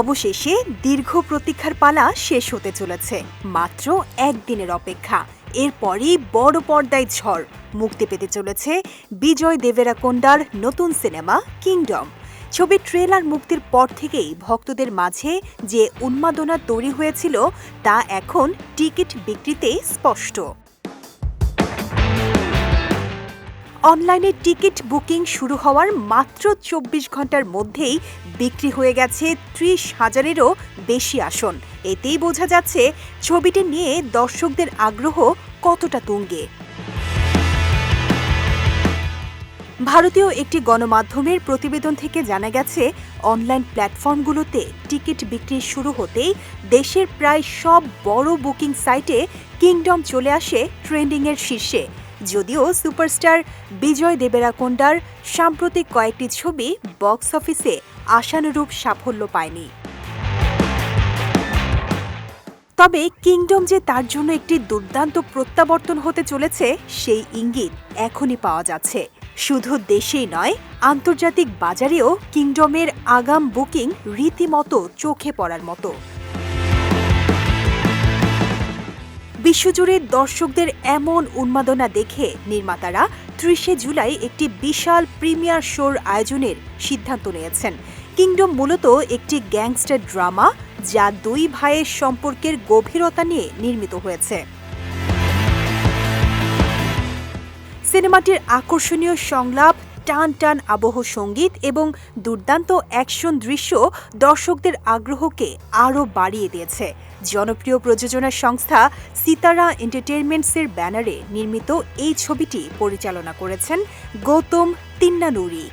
অবশেষে দীর্ঘ প্রতীক্ষার পালা শেষ হতে চলেছে। মাত্র একদিনের অপেক্ষা। এরপরই বড় পর্দায় ঝড়। মুক্তি পেতে চলেছে বিজয় দেবেরাকোন্ডার নতুন সিনেমা কিংডম। ছবির ট্রেলার মুক্তির পর থেকেই ভক্তদের মাঝে যে উন্মাদনা তৈরি হয়েছিল তা এখন টিকিট বিক্রিতে স্পষ্ট। অনলাইনে টিকিট বুকিং শুরু হওয়ার মাত্র চব্বিশ ঘণ্টার মধ্যেই বিক্রি হয়ে গেছে ত্রিশ হাজারেরও বেশি আসন। এতেই বোঝা যাচ্ছে ছবিটি নিয়ে দর্শকদের আগ্রহ কতটা তুঙ্গে। ভারতীয় একটি গণমাধ্যমের প্রতিবেদন থেকে জানা গেছে, অনলাইন প্ল্যাটফর্মগুলোতে টিকিট বিক্রি শুরু হতেই দেশের প্রায় সব বড় বুকিং সাইটে কিংডম চলে আসে ট্রেন্ডিংয়ের শীর্ষে। যদিও সুপারস্টার বিজয় দেবেরাকোন্ডার সাম্প্রতিক কয়েকটি ছবি বক্স অফিসে আশানুরূপ সাফল্য পায়নি। তবে কিংডম যে তার জন্য একটি দুর্দান্ত প্রত্যাবর্তন হতে চলেছে, সেই ইঙ্গিত এখনই পাওয়া যাচ্ছে। শুধু দেশেই নয়, আন্তর্জাতিক বাজারেও কিংডমের আগাম বুকিং রীতিমতো চোখে পড়ার মতো। বিশ্বজুড়ে দর্শকদের এমন উন্মাদনা দেখে নির্মাতারা ত্রিশে জুলাই একটি বিশাল প্রিমিয়ার শোর আয়োজনের সিদ্ধান্ত নিয়েছেন। কিংডম মূলত একটি গ্যাংস্টার ড্রামা যা দুই ভাইয়ের সম্পর্কের গভীরতা নিয়ে নির্মিত হয়েছে। সিনেমাটির আকর্ষণীয় সংলাপ টান টান আবহ সংগীত এবং দুর্দান্ত অ্যাকশন দৃশ্য দর্শকদের আগ্রহকে আরও বাড়িয়ে দিয়েছে। জনপ্রিয় প্রযোজনা সংস্থা সিতারা এন্টারটেনমেন্টসের ব্যানারে নির্মিত এই ছবিটি পরিচালনা করেছেন গৌতম তিন্নানুরি।